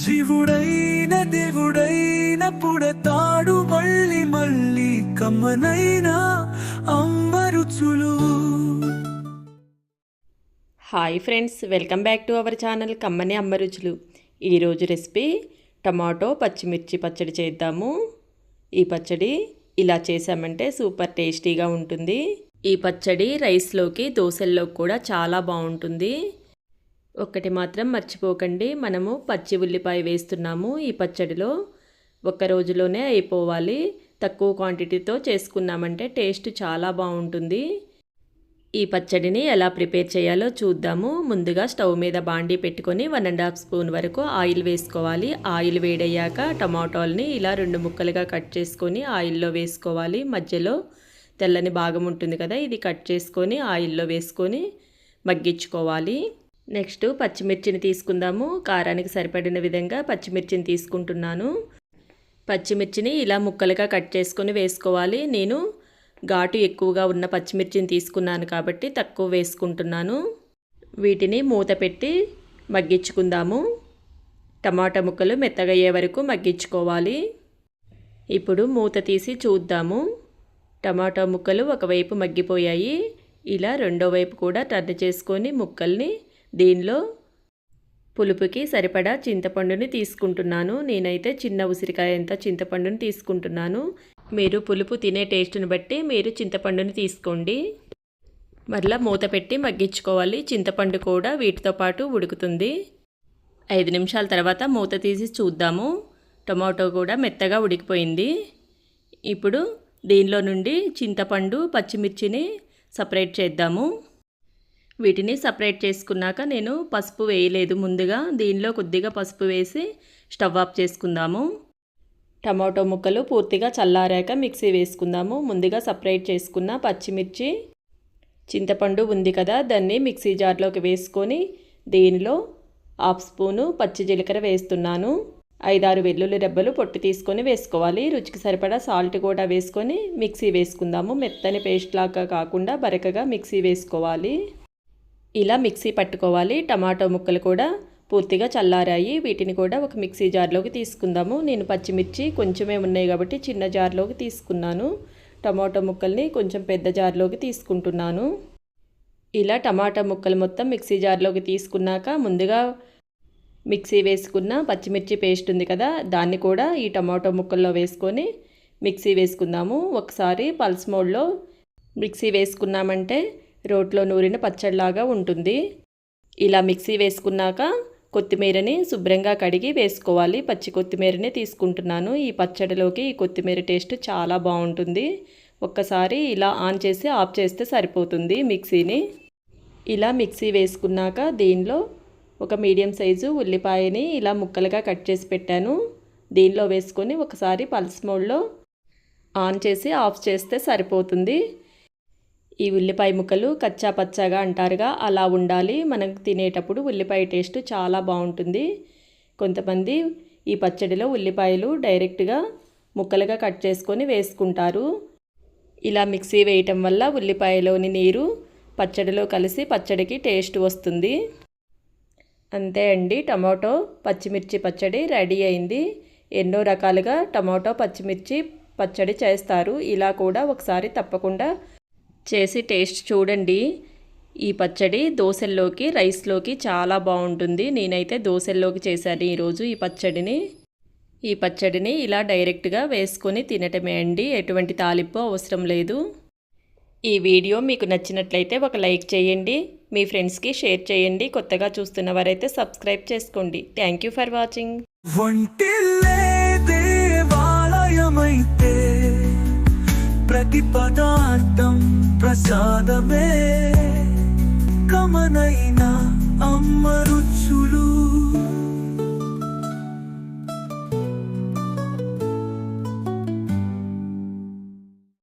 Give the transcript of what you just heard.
జీవుడైన దేవుడైన పుడతాడు మళ్ళీ మళ్ళీ కమ్మనైన అమ్మరుచులు. Hi friends welcome back to our channel కమ్మని అమ్మ రుచులు ఈరోజు రెసిపీ టమాటో పచ్చిమిర్చి పచ్చడి చేద్దాము. ఈ పచ్చడి ఇలా చేసామంటే సూపర్ టేస్టీగా ఉంటుంది. ఈ పచ్చడి రైస్లోకి దోశల్లోకి కూడా చాలా బాగుంటుంది. ఒక్కటి మాత్రం మర్చిపోకండి. మనము పచ్చి ఉల్లిపాయ వేస్తున్నాము. ఈ పచ్చడిలో ఒక్క రోజులోనే అయిపోవాలి. తక్కువ క్వాంటిటీతో చేసుకున్నామంటే టేస్ట్ చాలా బాగుంటుంది. ఈ పచ్చడిని ఎలా ప్రిపేర్ చేయాలో చూద్దాము. ముందుగా స్టవ్ మీద బాండీ పెట్టుకొని వన్ అండ్ హాఫ్ స్పూన్ వరకు ఆయిల్ వేసుకోవాలి. ఆయిల్ వేడయ్యాక టమాటోల్ని ఇలా రెండు ముక్కలుగా కట్ చేసుకొని ఆయిల్లో వేసుకోవాలి. మధ్యలో తెల్లని భాగం ఉంటుంది కదా ఇది కట్ చేసుకొని ఆయిల్లో వేసుకొని మగ్గించుకోవాలి. నెక్స్ట్ పచ్చిమిర్చిని తీసుకుందాము. కారానికి సరిపడిన విధంగా పచ్చిమిర్చిని తీసుకుంటున్నాను. పచ్చిమిర్చిని ఇలా ముక్కలుగా కట్ చేసుకొని వేసుకోవాలి. నేను ఘాటు ఎక్కువగా ఉన్న పచ్చిమిర్చిని తీసుకున్నాను కాబట్టి తక్కువ వేసుకుంటున్నాను. వీటిని మూత పెట్టి మగ్గించుకుందాము. టమాటా ముక్కలు మెత్తగయ్యే వరకు మగ్గించుకోవాలి. ఇప్పుడు మూత తీసి చూద్దాము. టమాటా ముక్కలు ఒకవైపు మగ్గిపోయాయి. ఇలా రెండో వైపు కూడా టర్న్ చేసుకొని ముక్కల్ని దీనిలో పులుపుకి సరిపడా చింతపండుని తీసుకుంటున్నాను. నేనైతే చిన్న ఉసిరికాయ అంత చింతపండుని తీసుకుంటున్నాను. మీరు పులుపు తినే టేస్ట్ని బట్టి మీరు చింతపండుని తీసుకోండి. మరలా మూత పెట్టి మగ్గించుకోవాలి. చింతపండు కూడా వీటితో పాటు ఉడుకుతుంది. ఐదు నిమిషాల తర్వాత మూత తీసి చూద్దాము. టొమాటో కూడా మెత్తగా ఉడికిపోయింది. ఇప్పుడు దీనిలో నుండి చింతపండు పచ్చిమిర్చిని సపరేట్ చేద్దాము. వీటిని సపరేట్ చేసుకున్నాక నేను పసుపు వేయలేదు ముందుగా. దీనిలో కొద్దిగా పసుపు వేసి స్టవ్ ఆఫ్ చేసుకుందాము. టమాటో ముక్కలు పూర్తిగా చల్లారాక మిక్సీ వేసుకుందాము. ముందుగా సపరేట్ చేసుకున్న పచ్చిమిర్చి చింతపండు ఉంది కదా దాన్ని మిక్సీ జార్లోకి వేసుకొని దీనిలో హాఫ్ స్పూను పచ్చి జీలకర్ర వేస్తున్నాను. ఐదారు వెల్లుల్లి రెబ్బలు పొట్టు తీసుకొని వేసుకోవాలి. రుచికి సరిపడా సాల్ట్ కూడా వేసుకొని మిక్సీ వేసుకుందాము. మెత్తని పేస్ట్ లాగా కాకుండా బరకగా మిక్సీ వేసుకోవాలి. ఇలా మిక్సీ పట్టుకోవాలి. టమాటో ముక్కలు కూడా పూర్తిగా చల్లారాయి. వీటిని కూడా ఒక మిక్సీ జార్లోకి తీసుకుందాము. నేను పచ్చిమిర్చి కొంచెమే ఉన్నాయి కాబట్టి చిన్న జార్లోకి తీసుకున్నాను. టమాటో ముక్కల్ని కొంచెం పెద్ద జార్లోకి తీసుకుంటున్నాను. ఇలా టమాటా ముక్కలు మొత్తం మిక్సీ జార్లోకి తీసుకున్నాక ముందుగా మిక్సీ వేసుకున్న పచ్చిమిర్చి పేస్ట్ ఉంది కదా దాన్ని కూడా ఈ టమాటో ముక్కల్లో వేసుకొని మిక్సీ వేసుకుందాము. ఒకసారి పల్స్ మోడ్లో మిక్సీ వేసుకున్నామంటే రోట్లో నూరిన పచ్చడిలాగా ఉంటుంది. ఇలా మిక్సీ వేసుకున్నాక కొత్తిమీరని శుభ్రంగా కడిగి వేసుకోవాలి. పచ్చి కొత్తిమీరనే తీసుకుంటున్నాను. ఈ పచ్చడిలోకి ఈ కొత్తిమీర టేస్ట్ చాలా బాగుంటుంది. ఒక్కసారి ఇలా ఆన్ చేసి ఆఫ్ చేస్తే సరిపోతుంది మిక్సీని. ఇలా మిక్సీ వేసుకున్నాక దీనిలో ఒక మీడియం సైజు ఉల్లిపాయని ఇలా ముక్కలుగా కట్ చేసి పెట్టాను. దీనిలో వేసుకొని ఒకసారి పల్స్ మోడ్లో ఆన్ చేసి ఆఫ్ చేస్తే సరిపోతుంది. ఈ ఉల్లిపాయ ముక్కలు కచ్చా పచ్చాగా అంటారుగా అలా ఉండాలి. మనకు తినేటప్పుడు ఉల్లిపాయ టేస్ట్ చాలా బాగుంటుంది. కొంతమంది ఈ పచ్చడిలో ఉల్లిపాయలు డైరెక్ట్గా ముక్కలుగా కట్ చేసుకొని వేసుకుంటారు. ఇలా మిక్సీ వేయటం వల్ల ఉల్లిపాయలోని నీరు పచ్చడిలో కలిసి పచ్చడికి టేస్ట్ వస్తుంది. అంతే అండి. టమాటో పచ్చిమిర్చి పచ్చడి రెడీ అయింది. ఎన్నో రకాలుగా టమాటో పచ్చిమిర్చి పచ్చడి చేస్తారు. ఇలా కూడా ఒకసారి తప్పకుండా చేసి టేస్ట్ చూడండి. ఈ పచ్చడి దోశల్లోకి రైస్లోకి చాలా బాగుంటుంది. నేనైతే దోశల్లోకి చేశాను ఈరోజు ఈ పచ్చడిని. ఈ పచ్చడిని ఇలా డైరెక్ట్గా వేసుకొని తినటమే అండి. ఎటువంటి తాలింపు అవసరం లేదు. ఈ వీడియో మీకు నచ్చినట్లయితే ఒక లైక్ చేయండి. మీ ఫ్రెండ్స్కి షేర్ చేయండి. కొత్తగా చూస్తున్న వారైతే సబ్స్క్రైబ్ చేసుకోండి. Thank you for watching. ప్రతి పదార్థ ప్రసాదమే. కమనైనా అమ్మరుచి